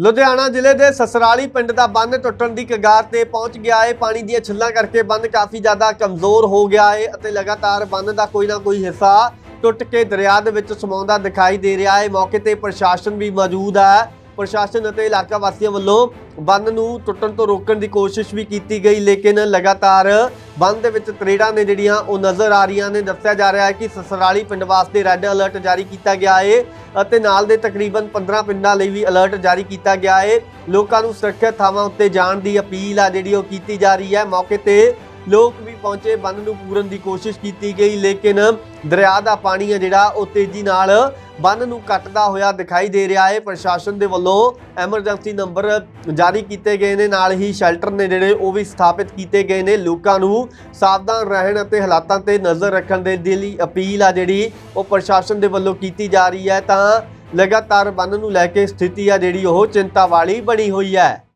ਲੁਧਿਆਣਾ ਜ਼ਿਲ੍ਹੇ ਦੇ ਸਸਰਾਲੀ ਪਿੰਡ ਦਾ ਬੰਨ ਟੁੱਟਣ ਦੀ ਕਗਾਰ ਤੇ ਪਹੁੰਚ ਗਿਆ ਹੈ ਪਾਣੀ ਦੀਆਂ ਛਿੱਲਾਂ ਕਰਕੇ ਬੰਨ ਕਾਫੀ ਜ਼ਿਆਦਾ ਕਮਜ਼ੋਰ ਹੋ ਗਿਆ ਹੈ ਅਤੇ ਲਗਾਤਾਰ ਬੰਨ ਦਾ ਕੋਈ ਨਾ ਕੋਈ ਹਿੱਸਾ ਟੁੱਟ ਕੇ ਦਰਿਆ ਦੇ ਵਿੱਚ ਸਮਾਉਂਦਾ ਦਿਖਾਈ ਦੇ ਰਿਹਾ ਹੈ ਮੌਕੇ ਤੇ ਪ੍ਰਸ਼ਾਸਨ ਵੀ ਮੌਜੂਦ ਹੈ ਪ੍ਰਸ਼ਾਸਨ ਅਤੇ ਇਲਾਕਾ ਵਾਸੀਆਂ ਵੱਲੋਂ ਬੰਨ ਨੂੰ ਟੁੱਟਣ ਤੋਂ ਰੋਕਣ ਦੀ ਕੋਸ਼ਿਸ਼ ਵੀ ਕੀਤੀ ਗਈ, ਲੇਕਿਨ ਲਗਾਤਾਰ ਬੰਦ ਦੇ ਵਿੱਚ ਤਰੇੜਾਂ ਨੇ ਜਿਹੜੀਆਂ ਉਹ ਨਜ਼ਰ ਆ ਰਹੀਆਂ ਨੇ। ਦੱਸਿਆ ਜਾ ਰਿਹਾ ਹੈ ਕਿ ਸਸਰਾਲੀ ਪਿੰਡ ਵਾਸਤੇ ਰੈੱਡ ਅਲਰਟ ਜਾਰੀ ਕੀਤਾ ਗਿਆ ਹੈ ਅਤੇ ਨਾਲ ਦੇ ਤਕਰੀਬਨ 15 ਪਿੰਡਾਂ ਲਈ ਵੀ ਅਲਰਟ ਜਾਰੀ ਕੀਤਾ ਗਿਆ ਹੈ ਲੋਕਾਂ ਨੂੰ ਸੁਰੱਖਿਅਤ ਥਾਵਾਂ ਉੱਤੇ ਜਾਣ ਦੀ ਅਪੀਲ ਆ ਜਿਹੜੀ ਉਹ ਕੀਤੀ ਜਾ ਰਹੀ ਹੈ। ਮੌਕੇ ਤੇ ਲੋਕ ਵੀ ਪਹੁੰਚੇ, ਬੰਨ ਨੂੰ ਪੂਰਨ ਦੀ ਕੋਸ਼ਿਸ਼ ਕੀਤੀ ਗਈ, ਲੇਕਿਨ ਦਰਿਆ ਦਾ ਪਾਣੀ ਹੈ ਜਿਹੜਾ ਉਹ ਤੇਜ਼ੀ ਨਾਲ ਬੰਨ ਨੂੰ ਕੱਟਦਾ ਹੋਇਆ ਦਿਖਾਈ ਦੇ ਰਿਹਾ ਹੈ। ਪ੍ਰਸ਼ਾਸਨ ਦੇ ਵੱਲੋਂ ਐਮਰਜੈਂਸੀ ਨੰਬਰ ਜਾਰੀ ਕੀਤੇ ਗਏ ਨੇ। ਨਾਲ ਹੀ ਸ਼ੈਲਟਰ ਨੇ ਜਿਹੜੇ ਉਹ ਵੀ ਸਥਾਪਿਤ ਕੀਤੇ ਗਏ ਨੇ। ਲੋਕਾਂ ਨੂੰ ਸਾਵਧਾਨ ਰਹਿਣ ਅਤੇ ਹਾਲਾਤਾਂ ਤੇ ਨਜ਼ਰ ਰੱਖਣ ਦੇ ਲਈ ਅਪੀਲ ਆ ਜਿਹੜੀ ਉਹ ਪ੍ਰਸ਼ਾਸਨ ਦੇ ਵੱਲੋਂ ਕੀਤੀ ਜਾ ਰਹੀ ਹੈ। ਤਾਂ ਲਗਾਤਾਰ ਬੰਨ ਨੂੰ ਲੈ ਕੇ ਸਥਿਤੀ ਆ ਜਿਹੜੀ ਉਹ ਚਿੰਤਾ ਵਾਲੀ ਬਣੀ ਹੋਈ ਹੈ।